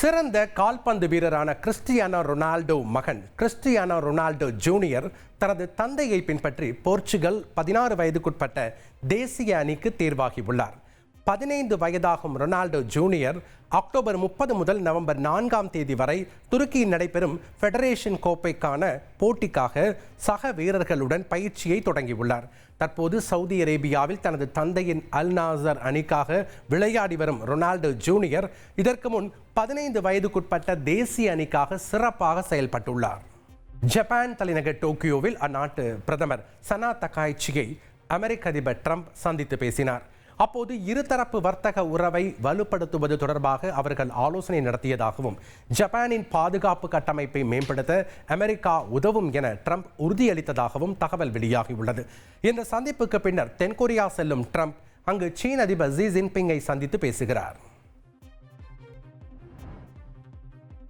சிறந்த கால்பந்து வீரரான கிறிஸ்டியானோ ரொனால்டோ மகன் கிறிஸ்டியானோ ரொனால்டோ ஜூனியர் தனது தந்தையை பின்பற்றி போர்ச்சுகல் பதினாறு வயதுக்குட்பட்ட தேசிய அணிக்கு தேர்வாகியுள்ளார். பதினைந்து வயதாகும் ரொனால்டோ ஜூனியர் அக்டோபர் முப்பது முதல் நவம்பர் நான்காம் தேதி வரை துருக்கியில் நடைபெறும் ஃபெடரேஷன் கோப்பைக்கான போட்டிக்காக சக வீரர்களுடன் பயிற்சியை தொடங்கியுள்ளார். தற்போது சவுதி அரேபியாவில் தனது தந்தையின் அல் நாசர் அணிக்காக விளையாடி வரும் ரொனால்டோ ஜூனியர் இதற்கு முன் பதினைந்து வயதுக்குட்பட்ட தேசிய அணிக்காக சிறப்பாக செயல்பட்டுள்ளார். ஜப்பான் தலைநகர் டோக்கியோவில் அந்நாட்டு பிரதமர் சனா தகாய்ச்சியை அமெரிக்க அதிபர் ட்ரம்ப் சந்தித்து பேசினார். அப்போது இருதரப்பு வர்த்தக உறவை வலுப்படுத்துவது தொடர்பாக அவர்கள் ஆலோசனை நடத்தியதாகவும் ஜப்பானின் பாதுகாப்பு கட்டமைப்பை மேம்படுத்த அமெரிக்கா உதவும் என ட்ரம்ப் உறுதியளித்ததாகவும் தகவல் வெளியாகியுள்ளது. இந்த சந்திப்புக்கு பின்னர் தென்கொரியா செல்லும் ட்ரம்ப் அங்கு சீன அதிபர் ஜி ஜின்பிங்கை சந்தித்து பேசுகிறார்.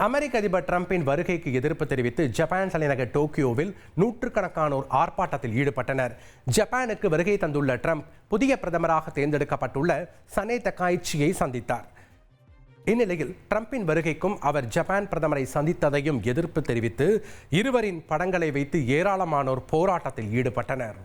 அமெரிக்க அதிபர் டிரம்பின் வருகைக்கு எதிர்ப்பு தெரிவித்து ஜப்பான் தலைநகர் டோக்கியோவில் நூற்றுக்கணக்கானோர் ஆர்ப்பாட்டத்தில் ஈடுபட்டனர். ஜப்பானுக்கு வருகை தந்துள்ள ட்ரம்ப் புதிய பிரதமராக தேர்ந்தெடுக்கப்பட்டுள்ள சனே தக்காய்ச்சியை சந்தித்தார். இந்நிலையில் ட்ரம்பின் வருகைக்கும் அவர் ஜப்பான் பிரதமரை சந்தித்ததையும் எதிர்ப்பு தெரிவித்து இருவரின் படங்களை வைத்து ஏராளமானோர் போராட்டத்தில் ஈடுபட்டனர்.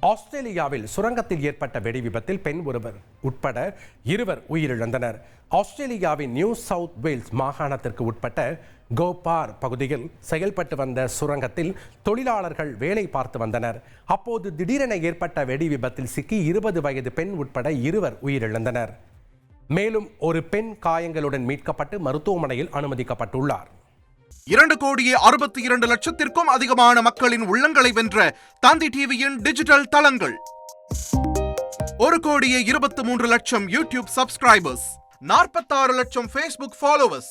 ஆஸ்திரேலியாவில் சுரங்கத்தில் ஏற்பட்ட வெடி விபத்தில் பெண் ஒருவர் உட்பட இருவர் உயிரிழந்தனர். ஆஸ்திரேலியாவின் நியூ சவுத் வேல்ஸ் மாகாணத்திற்கு உட்பட்ட கோபார் பகுதியில் செயல்பட்டு வந்த சுரங்கத்தில் தொழிலாளர்கள் வேலை பார்த்து வந்தனர். அப்போது திடீரென ஏற்பட்ட வெடி விபத்தில் சிக்கி இருபது வயது பெண் உட்பட இருவர் உயிரிழந்தனர். மேலும் ஒரு பெண் காயங்களுடன் மீட்கப்பட்டு மருத்துவமனையில் அனுமதிக்கப்பட்டுள்ளார். இரண்டு கோடியே அறுபத்தி இரண்டு லட்சத்திற்கும் அதிகமான மக்களின் உள்ளங்களை வென்ற தந்தி டிவியின் டிஜிட்டல் தளங்கள். ஒரு கோடியே இருபத்தி மூன்று லட்சம் யூடியூப் சப்ஸ்கிரைபர்ஸ் நாற்பத்தாறு லட்சம் ஃபேஸ்புக் ஃபாலோவர்ஸ்